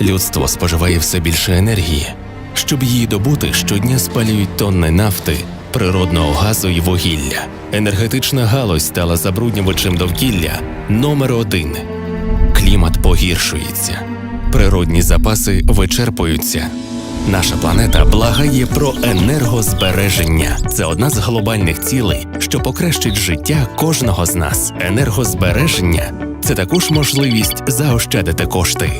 Людство споживає все більше енергії. Щоб її добути, щодня спалюють тонни нафти, природного газу і вугілля. Енергетична галузь стала забруднювачем довкілля номер один. Клімат погіршується, природні запаси вичерпуються. Наша планета благає про енергозбереження. Це одна з глобальних цілей, що покращить життя кожного з нас. Енергозбереження це також можливість заощадити кошти.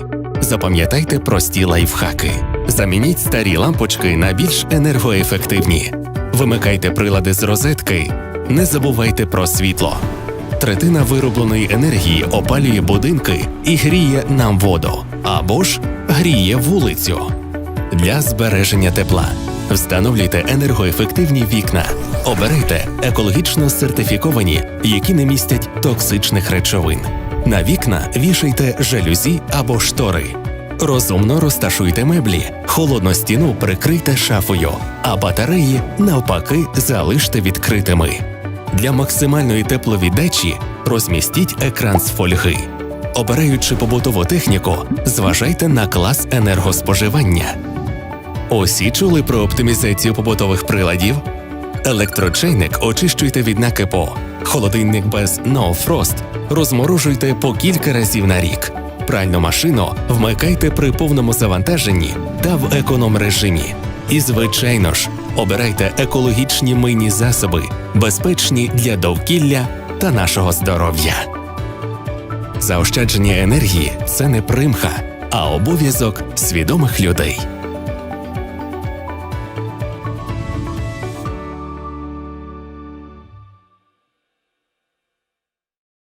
Запам'ятайте прості лайфхаки. Замініть старі лампочки на більш енергоефективні. Вимикайте прилади з розетки. Не забувайте про світло. Третина виробленої енергії опалює будинки і гріє нам воду або ж гріє вулицю. Для збереження тепла встановлюйте енергоефективні вікна, обирайте екологічно сертифіковані, які не містять токсичних речовин. На вікна вішайте жалюзі або штори. Розумно розташуйте меблі, холодну стіну прикрийте шафою, а батареї навпаки залиште відкритими. Для максимальної тепловіддачі розмістіть екран з фольги. Обираючи побутову техніку, зважайте на клас енергоспоживання. Усі чули про оптимізацію побутових приладів? Електрочайник очищуйте від накипу, холодильник без No Frost розморожуйте по кілька разів на рік. Пральну машину вмикайте при повному завантаженні та в економ режимі. І, звичайно ж, обирайте екологічні мийні засоби, безпечні для довкілля та нашого здоров'я. Заощадження енергії це не примха, а обов'язок свідомих людей.